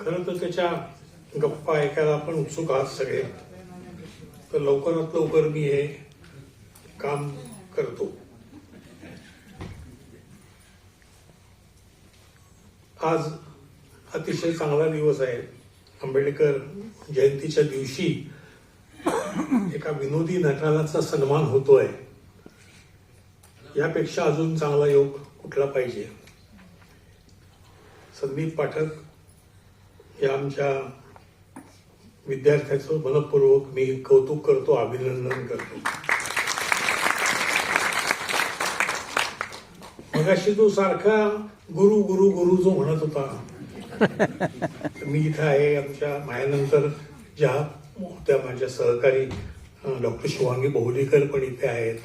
खरं तर त्याच्या गप्पा ऐकायला आपण उत्सुक आहात सगळे. तर लवकरात लवकर मी हे काम करतो. आज अतिशय चांगला दिवस आहे. आंबेडकर जयंतीच्या दिवशी एका विनोदी नटालाचा सन्मान होतोय. यापेक्षा अजून चांगला योग कुठला पाहिजे? संदीप पाठक हे आमच्या विद्यार्थ्याचं मनपूर्वक मी कौतुक करतो अभिनंदन करतो. मगाशी तो सारखा गुरु गुरु गुरु जो म्हणत होता मी इथं आहे आमच्या मायानंतर ज्या होत्या माझ्या सहकारी डॉक्टर शिवांगी बहुलीकर पण इथे आहेत.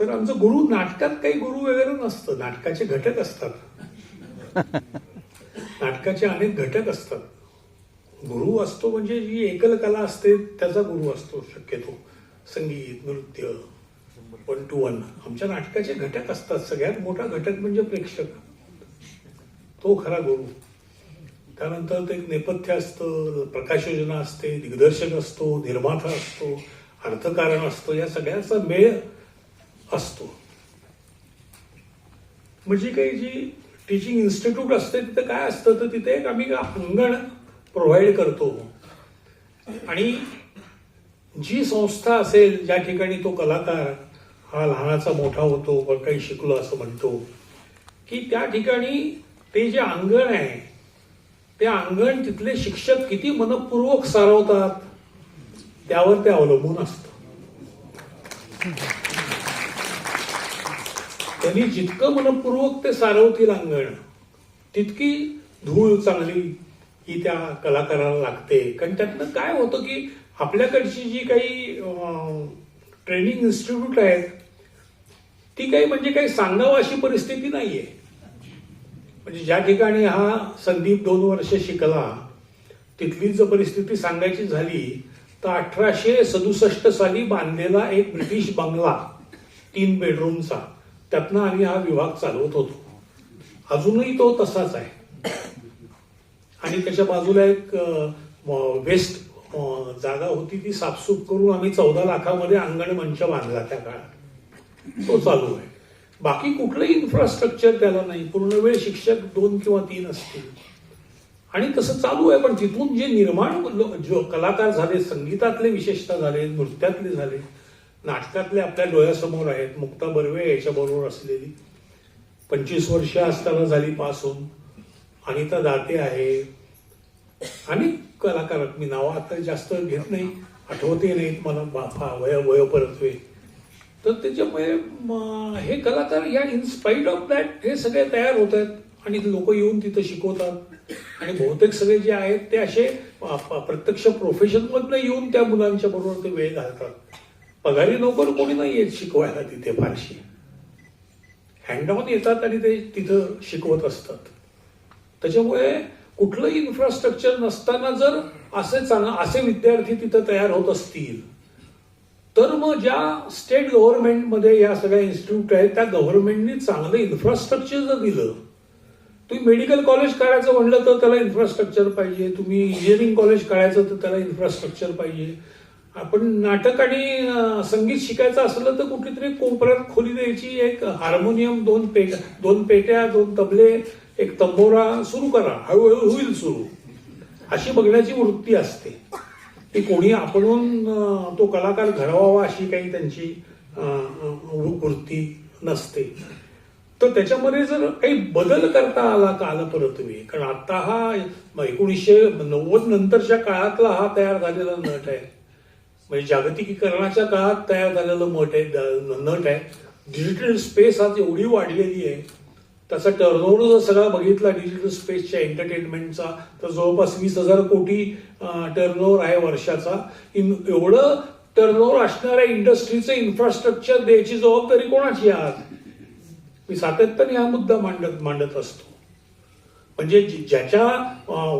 तर आमचं गुरु नाटकात काही गुरु वगैरे नसतं नाटकाचे घटक असतात. नाटकाचे अनेक घटक असतात. गुरु असतो म्हणजे जी एकल कला असते त्याचा गुरु असतो शक्यतो. संगीत नृत्य वन टू वन. आमच्या नाटकाचे घटक असतात. सगळ्यात मोठा घटक म्हणजे प्रेक्षक. तो खरा गुरु. त्यानंतर ते एक नेपथ्य असतं प्रकाशयोजना असते दिग्दर्शक असतो निर्माता असतो अर्थकारण असतो या सगळ्याचा मेळ असतो. म्हणजे काही जी टीचिंग इन्स्टिट्यूट असते तिथं काय असतं तर तिथे एक आम्ही अंगण प्रोव्हाइड करतो. आणि जी संस्था असेल ज्या ठिकाणी तो कलाकार हा लहानाचा मोठा होतो पण काही शिकलो असं म्हणतो की त्या ठिकाणी ते जे अंगण आहे ते अंगण तिथले शिक्षक किती मनपूर्वक सारवतात त्यावर ते अवलंबून असतं. त्यांनी जितकं मनपूर्वक ते सारवतील अंगण तितकी धूळ चांगली ही त्या कलाकाराला लागते. कारण त्यातनं काय होतं की आपल्याकडची जी काही ट्रेनिंग इन्स्टिट्यूट आहेत ती काही म्हणजे काही सांगावं अशी परिस्थिती नाहीये. म्हणजे ज्या ठिकाणी हा संदीप दोन वर्ष शिकला तिथली जर परिस्थिती सांगायची झाली तर अठराशे सदुसष्ट साली बांधलेला एक ब्रिटिश बंगला तीन बेडरूमचा त्यातनं आम्ही हा विभाग चालवत होतो. अजूनही तो तसाच आहे. आणि त्याच्या बाजूला एक वेस्ट जागा होती ती साफसूफ करून आम्ही चौदा लाखामध्ये अंगण मंच बांधला त्या काळात. तो चालू आहे. बाकी कुठलंही इन्फ्रास्ट्रक्चर त्याला नाही. पूर्ण वेळ शिक्षक दोन किंवा तीन असतील. आणि तसं चालू आहे पण तिथून जे निर्माण जो कलाकार झाले संगीतातले विशेषतः झाले नृत्यातले झाले नाटकातले आपल्या डोळ्यासमोर आहेत. मुक्ता बर्वे याच्याबरोबर असलेली. पंचवीस वर्ष असताना झाली पास होऊन. अनिता दाते आहे. अनेक कलाकार मी नावं आता जास्त घेत नाही. आठवते नाहीत मला. बाफा वय वय परतवे. तर त्याच्यामुळे हे कलाकार या इन्स्पाईट ऑफ दॅट हे सगळे तयार होत आहेत. आणि लोक येऊन तिथं शिकवतात. आणि बहुतेक सगळे जे आहेत ते असे प्रत्यक्ष प्रोफेशनमधनं येऊन त्या मुलांच्या बरोबर ते वेळ घालतात. पगारी नोकर कोणी नाही येत शिकवायला तिथे फारशी. हँडऑन येतात आणि ते तिथं शिकवत असतात. त्याच्यामुळे कुठलंही इन्फ्रास्ट्रक्चर नसताना जर असे चांग असे विद्यार्थी तिथं तयार होत असतील तर मग ज्या स्टेट गव्हर्नमेंटमध्ये या सगळ्या इन्स्टिट्यूट आहेत त्या गव्हर्नमेंटने चांगलं इन्फ्रास्ट्रक्चर जर दिलं तुम्ही मेडिकल कॉलेज काढायचं म्हणलं तर त्याला इन्फ्रास्ट्रक्चर पाहिजे तुम्ही इंजिनिअरिंग कॉलेज काढायचं तर त्याला इन्फ्रास्ट्रक्चर पाहिजे आपण नाटक आणि संगीत शिकायचं असलं तर कुठली तरी कोपऱ्यात खोली द्यायची एक हार्मोनियम दोन पेट दोन पेट्या दोन तबले एक तंबोरा सुरू करा. हळूहळू होईल सुरू. अशी बघण्याची वृत्ती असते. की कोणी आपण तो कलाकार घडवावा अशी काही त्यांची वृत्ती नसते. तर त्याच्यामध्ये जर काही बदल करता आला कालपरत्वे कारण आता हा एकोणीसशे नव्वद नंतरच्या काळातला हा तयार झालेला नट आहे. म्हणजे जागतिकीकरणाच्या काळात तयार झालेलं मठ आहे नट आहे. डिजिटल स्पेस आज एवढी वाढलेली आहे. त्याचा टर्नओव्हर जर सगळा बघितला डिजिटल स्पेसच्या एंटरटेनमेंटचा तर जवळपास वीस हजार कोटी टर्नओव्हर आहे वर्षाचा. इन एवढं टर्नओव्हर असणाऱ्या इंडस्ट्रीचं इन्फ्रास्ट्रक्चर द्यायची जबाबदारी कोणाची आज? मी सातत्याने हा मुद्दा मांडत मांडत असतो. म्हणजे ज्याच्या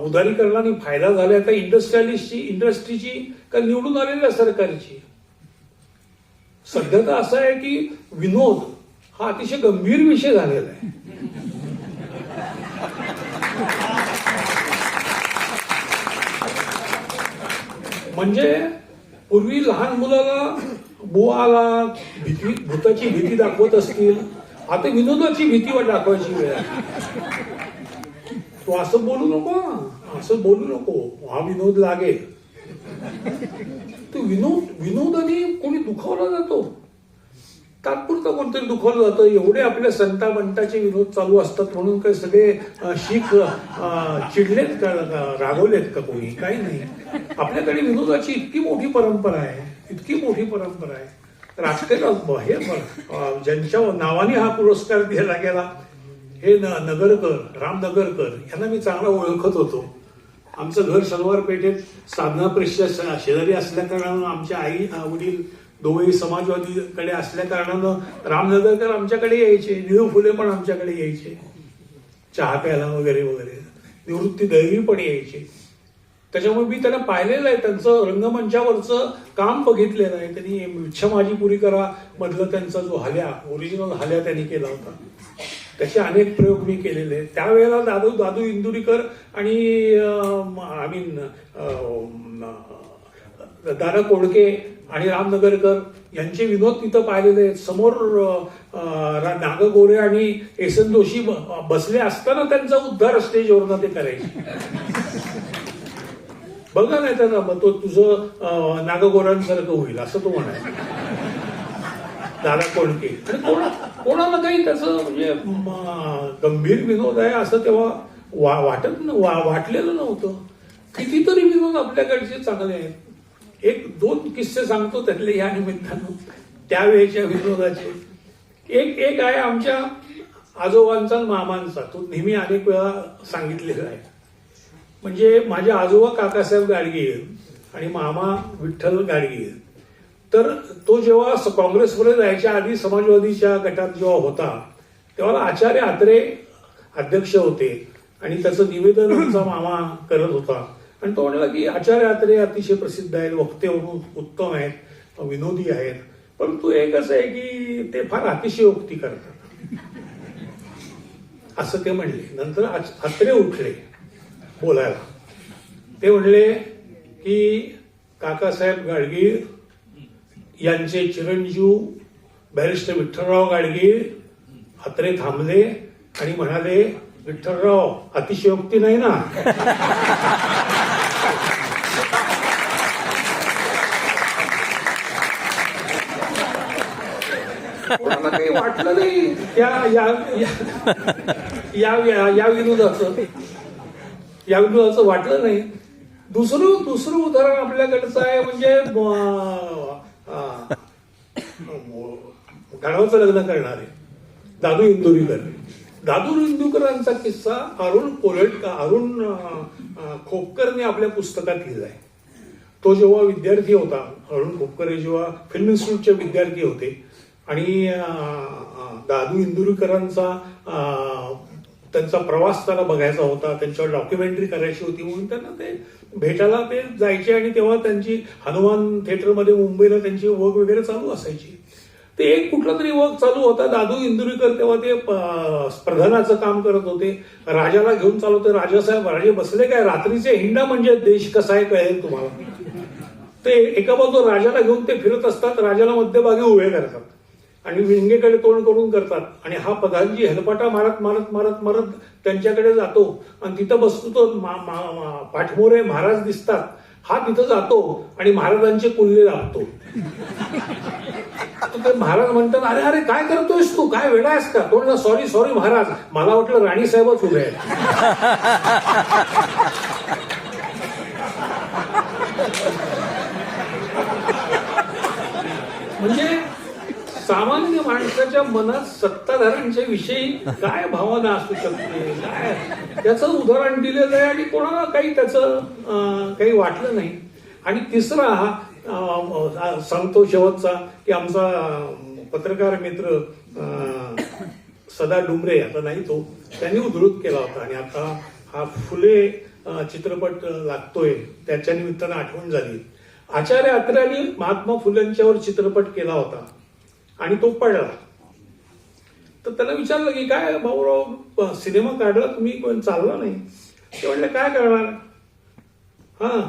उदारीकरणाने फायदा झाला त्या इंडस्ट्रियलिस्टची इंडस्ट्रीची का निवडून आलेल्या सरकारची? सध्या असं आहे की विनोद हा अतिशय गंभीर विषय झालेला आहे. म्हणजे पूर्वी लहान मुलाला बुआला भीती भूताची भीती दाखवत असतील. आता विनोदाची भीती दाखवायची वेळ तू असं बोलू नको असं बोलू नको. हा विनोद लागेल. तो विनोद विनोदाने कोणी दुखावला जातो? तात्पुरता कोणतरी दुखावलं जातं? एवढे आपल्या संता बंटाचे विनोद चालू असतात म्हणून काय सगळे शीख चिडलेत का रागवलेत का कोणी? काही नाही. आपल्याकडे विनोदाची इतकी मोठी परंपरा आहे इतकी मोठी परंपरा आहे. राष्ट्रीय हे ज्यांच्या नावाने हा पुरस्कार दिला गेला हे नगरकर राम नगरकर यांना मी चांगला ओळखत होतो. आमचं घर शनिवार पेठेत साधना परिषद शेजारी असल्या कारणानं आमच्या आई वडील दोघे समाजवादीकडे असल्या कारणानं रामनगरकर आमच्याकडे यायचे निळू फुले पण आमच्याकडे यायचे चहा प्यायला वगैरे वगैरे. निवृत्ती दैवी पण यायचे. त्याच्यामुळे मी त्यांना पाहिलेलं आहे त्यांचं रंगमंचावरचं काम बघितलेलं आहे. त्यांनी इच्छा माझी पुरी करा मधलं त्यांचा जो हल्या ओरिजिनल हल्या त्यांनी केला होता. तसे अनेक प्रयोग मी केलेले आहेत. त्यावेळेला दादू दादू इंदुरीकर आणि आय मीन दादा कोडके आणि रामनगरकर यांचे विनोद तिथं पाहिलेले आहेत. समोर नागगोरे आणि एसन जोशी बसले असताना त्यांचा उद्धार स्टेजवरनं ते करायचे. बघा नाही त्यांना मग तो तुझं अं, नागगोरांसारखं होईल असं तो म्हणायचा. दादा कोणके आणि कोणाला काही त्याचं म्हणजे गंभीर विनोद आहे असं तेव्हा वा वाटत न- वा वाटलेलं नव्हतं. कितीतरी विनोद आपल्याकडचे चांगले आहेत. एक दोन किस्से सांगतो त्यातले या निमित्तानं. त्यावेळेच्या विनोदाचे. एक एक आहे आमच्या आजोबांचा मामांचा. तो नेहमी अनेक वेळा सांगितलेला आहे. म्हणजे माझे आजोबा काकासाहेब गाडगीळ आणि मामा विठ्ठल गाडगीळ तर तो जेव्हा काँग्रेसमध्ये जायच्या आधी समाजवादीच्या गटात जेव्हा होता तेव्हा आचार्य आत्रे अध्यक्ष होते आणि त्याचं निवेदन आमचा मामा करत होता. आणि तो म्हणाला की आचार्य आत्रे अतिशय प्रसिद्ध आहेत वक्ते म्हणून उत्तम आहेत विनोदी आहेत. परंतु एक असं आहे की ते फार अतिशयोक्ती करतात. असं ते म्हणले. नंतर आच- आत्रे उठले बोलायला. ते म्हणले की काकासाहेब गाडगीळ यांचे चिरंजीव बॅरिस्टर विठ्ठलराव गाडगीळ अत्रे थांबले आणि म्हणाले विठ्ठलराव अतिशयोक्ती नाही ना? कोणाला काही वाटलं नाही. त्या या या- या या- विनोदाचं वाटलं नाही. दुसरं दुसरं उदाहरण आपल्याकडचं आहे म्हणजे हो, गाढवाचं लग्न करणारे. दादू इंदुरीकर. दादू इंदुकरांचा किस्सा अरुण कोलटका अरुण खोपकरने आपल्या पुस्तकात लिहिलाय. तो जेव्हा विद्यार्थी होता अरुण खोपकर हे जेव्हा फिल्म इन्स्टिट्यूटचे विद्यार्थी होते आणि दादू इंदुरीकरांचा त्यांचा प्रवास त्याला बघायचा होता त्यांच्यावर डॉक्युमेंटरी करायची होती म्हणून त्यांना ते भेटायला ते जायचे आणि तेव्हा त्यांची हनुमान थिएटरमध्ये मुंबईला त्यांची वर्क वगैरे चालू असायची. ते एक कुठला तरी वर्क चालू होता. दादू इंदुरीकर तेव्हा ते अ, प्रधानाचं काम करत होते. राजाला घेऊन चालू होते राजासाहेब राजे बसले काय? रात्रीचे हिंडा म्हणजे देश कसा आहे कळेल तुम्हाला? ते एका बाजू राजाला घेऊन ते फिरत असतात. राजाला मध्यभागी उभे करतात. आणि विंगेकडे तोंड करून करतात. आणि हा पदांची हलपाटा मारत मारत मारत मारत त्यांच्याकडे जातो. आणि तिथं बसतो तो पाठमोरे महाराज दिसतात. हा तिथं जातो आणि महाराजांचे कुल्ले लावतो. तर ते महाराज म्हणतात अरे अरे काय करतोयस तू? काय वेळा आहेस का? तो सॉरी सॉरी महाराज. मला वाटलं राणी साहेबच उभे आहेत. म्हणजे सामान्य माणसाच्या मनात सत्ताधाऱ्यांच्या विषयी काय भावना असू शकते? काय? त्याचं उदाहरण दिलेलं आहे आणि कोणाला काही त्याचं अं, काही वाटलं नाही. आणि तिसरा हा सांगतो शेवटचा की आमचा पत्रकार मित्र अं, सदा डुमरे आता नाही तो त्यांनी उद्धृत केला होता. आणि आता हा फुले चित्रपट लागतोय. त्याच्या निमित्तानं आठवण झाली. आचार्य अत्र्यांनी महात्मा फुलेंच्यावर चित्रपट केला होता. आणि तो पडला. तर त्याला विचारलं की काय भाऊराव सिनेमा काढला तुम्ही? पण चालला नाही. ते म्हणले काय करणार? हा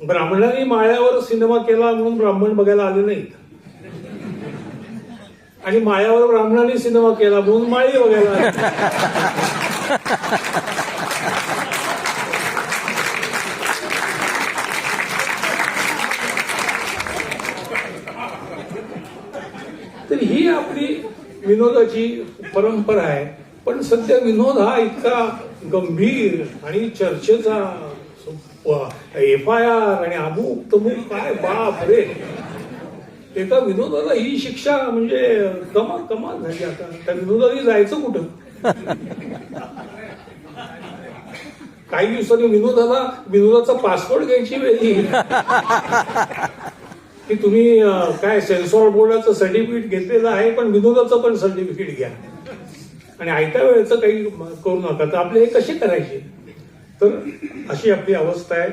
ब्राह्मणांनी माळ्यावर सिनेमा केला म्हणून ब्राह्मण बघायला आले नाहीत. आणि माळ्यावर ब्राह्मणांनी सिनेमा केला म्हणून माळी बघायला आले तर ही आपली विनोदाची परंपरा आहे. पण सध्या विनोद हा इतका गंभीर आणि चर्चेचा एफ आय आर आणि अमुक तमुक काय बाप रे. एका विनोदाला ही शिक्षा म्हणजे कमाल कमाल झाली आता. त्या विनोदाने जायचं कुठं? काही दिवसांनी विनोदाला विनोदाचा पासपोर्ट घ्यायची वेळ की तुम्ही काय सेन्सॉर बोर्डाचं सर्टिफिकेट घेतलेलं आहे पण विनोदाचं पण सर्टिफिकेट घ्या. आणि आयत्या वेळेचं काही करू नका. तर आपले हे कसे करायचे? तर अशी आपली अवस्था आहे.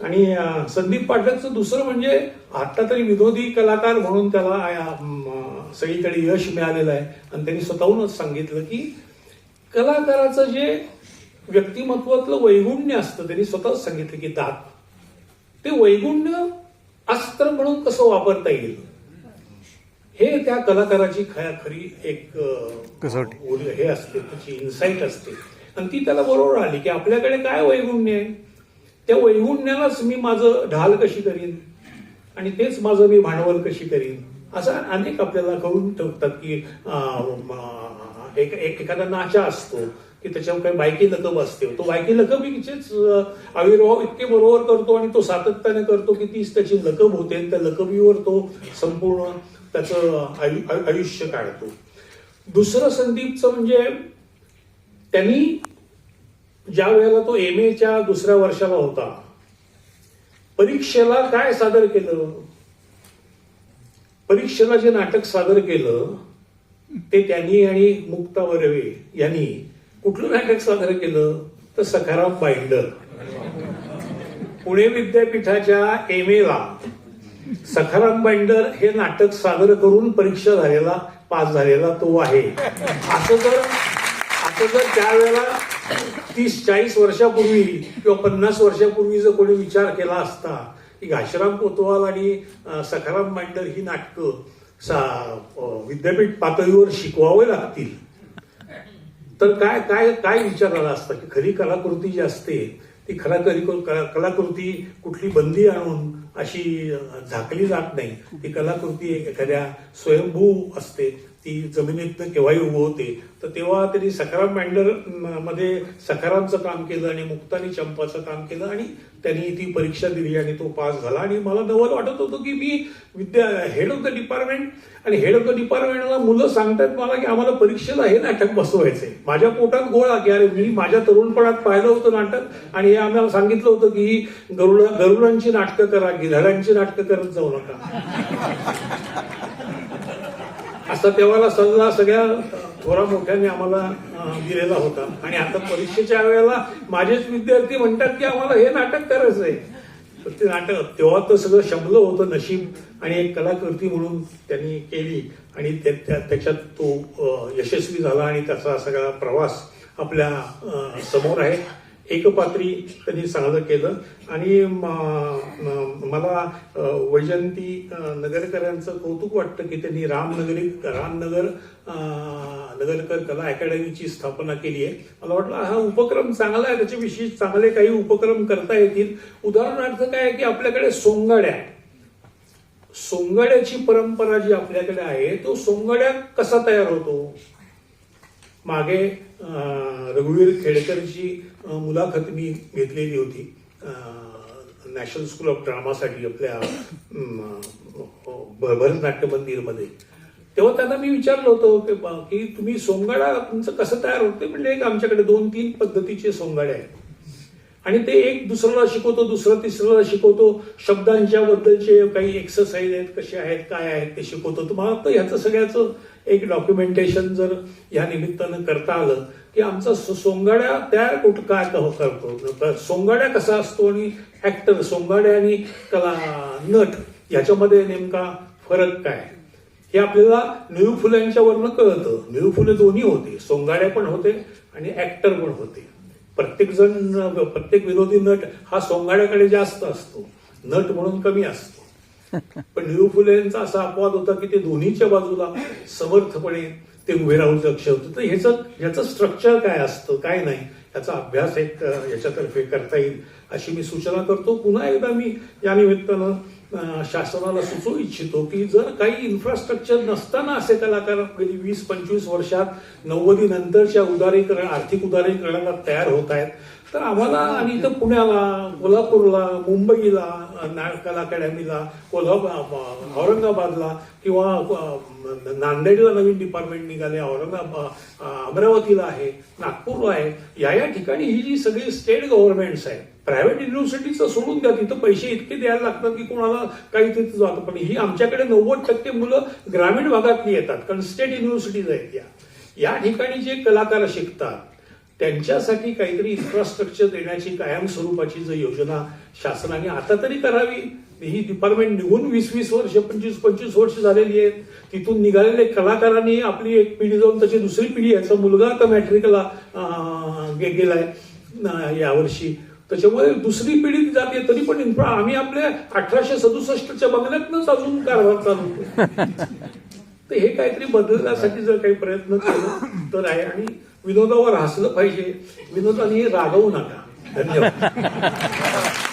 आणि संदीप पाठकचं दुसरं म्हणजे आता तरी विनोदी कलाकार म्हणून त्याला सगळीकडे यश मिळालेलं आहे. आणि त्यांनी स्वतःहूनच सांगितलं की कलाकाराचं जे व्यक्तिमत्वातलं वैगुण्य असतं त्यांनी स्वतःच सांगितलं की दात. ते वैगुण्य अस्त्र म्हणून कसं वापरता येईल? हे त्या कलाकाराची खया खरी एक हे असते त्याची इन्साईट असते. आणि ती त्याला बरोबर आली की आपल्याकडे काय वैगुण्य आहे? त्या वैगुण्यालाच मी माझं ढाल कशी करीन? आणि तेच माझं मी भांडवल कशी करीन? असं अनेक आपल्याला करून ठेवतात की एक- एखादा नाचा असतो. की त्याच्यावर काही बायकी लकब असते. तो बायकी लकबीचेच आविर्भाव इतके बरोबर करतो आणि तो सातत्याने करतो की तीच त्याची लकब होते आणि त्या लकबीवर तो संपूर्ण त्याचं आयु- आयु- आयुष्य काढतो. दुसरं संदीपचं म्हणजे त्यांनी ज्या वेळेला तो एम एच्या दुसऱ्या वर्षाला होता परीक्षेला काय सादर केलं? परीक्षेला जे नाटक सादर केलं ते त्यांनी आणि मुक्ता वरवे यांनी कुठलं नाटक सादर केलं? तर सखाराम बाइंडर पुणे विद्यापीठाच्या एम एला सखाराम बाइंडर हे नाटक सादर करून परीक्षा झालेला पास झालेला तो आहे. असं जर असं जर त्यावेळेला तीस चाळीस वर्षापूर्वी किंवा पन्नास वर्षापूर्वी जर कोणी विचार केला असता की घाशराम कोतवाल आणि सखाराम बाइंडर ही नाटकं सा- विद्यापीठ पातळीवर शिकवावे लागतील तर काय काय काय विचार आला असता की खरी कलाकृती जी असते ती खरा करी कला- कलाकृती कुठली बंदी आणून अशी झाकली जात नाही. ती कलाकृती एखाद्या स्वयंभू असते. ती जमिनीतनं केव्हाही उभं होते तर तेव्हा त्यांनी सखाराम मँडरमध्ये सखारामचं काम केलं आणि मुक्तानी चंपाचं काम केलं आणि त्यांनी ती परीक्षा दिली आणि तो पास झाला. आणि मला नवल वाटत होतं की मी Vidya head of the department आणि हेड ऑफ द डिपार्टमेंटला मुलं सांगतात मला की आम्हाला परीक्षेला हे नाटक बसवायचंय. माझ्या पोटात गोळा की अरे मी माझ्या तरुणपणात पाहिलं होतं नाटक आणि हे आम्हाला सांगितलं होतं की ही गरुडा गरुडांची नाटकं करा गिधाडांची नाटकं करत जाऊ नका. असा तेव्हाला सल्ला सगळ्या थोरा मोठ्याने आम्हाला दिलेला होता. आणि आता परीक्षेच्या वेळेला माझेच विद्यार्थी म्हणतात की आम्हाला हे नाटक करायचं आहे. तर ते नाटक तेव्हा तर सगळं शमलं होतं नशीब आणि एक कलाकृती म्हणून त्यांनी केली. आणि त्या- त्याच्यात तो यशस्वी झाला आणि त्याचा सगळा प्रवास आपल्यासमोर आहे. एकपात्री त्यांनी चांगलं केलं. आणि मला वैजयंती नगरकरांचं कौतुक वाटतं की त्यांनी रामनगरी रामनगर नगरकर कला अकॅडमीची स्थापना केली आहे. मला वाटलं हा उपक्रम चांगला आहे त्याच्याविषयी चांगले काही उपक्रम करता येतील. उदाहरणार्थ काय आहे की आपल्याकडे सोंगाड्या सोंगाड्याची परंपरा जी आपल्याकडे आहे तो सोंगाड्या कसा तयार होतो? मागे रघुवीर खेडकरची मुलाखत मी घेतलेली होती. नॅशनल स्कूल ऑफ ड्रामासाठी आपल्या भरभरत नाट्य भरतनाट्य मंदिरमध्ये तेव्हा त्यांना मी विचारलं होतं की की तुम्ही सोंगाडा तुमचं कसं तयार होते म्हणजे एक आमच्याकडे दोन तीन पद्धतीचे सोंगाडे आहेत. आणि ते एक दुसऱ्याला शिकवतो दुसरं तिसऱ्याला शिकवतो. शब्दांच्या बद्दलचे काही एक्सरसाइज आहेत कसे आहेत काय आहेत ते शिकवतो. तुम्हाला तर ह्याचं सगळ्याचं एक डॉक्युमेंटेशन जर या निमित्तानं करता आलं की आमचा सोंगाड्या तयार कुठं काय करतो? सोंगाड्या कसा असतो आणि ऍक्टर सोंगाड्या आणि कला नट याच्यामध्ये नेमका फरक काय? हे आपल्याला निळू फुल्यांच्या वरनं कळतं. निळू फुले दोन्ही होते. सोंगाड्या पण होते आणि ऍक्टर पण होते. प्रत्येक जण प्रत्येक विनोदी नट हा सोंगाड्याकडे जास्त असतो. नट म्हणून कमी असतो. पण निळू यांचा असा अपवाद होता की ते दोन्हीच्या बाजूला समर्थपणे ते उभे राहून लक्ष होतं. तर ह्याचं ह्याचं स्ट्रक्चर काय असतं काय नाही याचा अभ्यास एक याच्यातर्फे करता येईल अशी मी सूचना करतो. पुन्हा एकदा मी या निमित्तानं शासनाला सुचवू इच्छितो की जर काही इन्फ्रास्ट्रक्चर नसताना असे कलाकार गेली वीस पंचवीस वर्षात नव्वदी नंतरच्या उदारीकरण आर्थिक उदारीकरणाला तयार होत आहेत तर आम्हाला आणि इथं पुण्याला कोल्हापूरला मुंबईला कला अकॅडमीला कोल्हापूर औरंगाबादला किंवा नांदेडला नवीन डिपार्टमेंट निघाले औरंगाबाद अमरावतीला आहे नागपूरला आहे या या ठिकाणी ही जी सगळी स्टेट गव्हर्नमेंट्स आहेत प्रायव्हेट युनिव्हर्सिटीचं सोडून द्या तिथं पैसे इतके द्यायला लागतात की कोणाला काही तिथं जातं. पण ही आमच्याकडे नव्वद टक्के मुलं ग्रामीण भागातली येतात कारण स्टेट युनिव्हर्सिटीज आहेत या. या ठिकाणी जे कलाकार शिकतात त्यांच्यासाठी काहीतरी इन्फ्रास्ट्रक्चर देण्याची कायम स्वरूपाची जर योजना शासनाने आता तरी करावी. ही डिपार्टमेंट निघून वीस वीस वर्ष पंचवीस पंचवीस वर्ष झालेली आहेत. तिथून निघालेले कलाकारांनी आपली एक पिढी जाऊन त्याची दुसरी पिढी याचा मुलगा आता मॅट्रिकला गेलाय यावर्षी. त्याच्यामुळे दुसरी पिढी जाते तरी पण इन्फ्रा आम्ही आपल्या अठराशे सदुसष्टच्या बंगल्यातनंच अजून कारभार चालवतो तर हे काहीतरी बदलण्यासाठी जर काही प्रयत्न केला तर आहे. आणि विनोदावर हसलं पाहिजे. विनोदाने रागवू नका. धन्यवाद.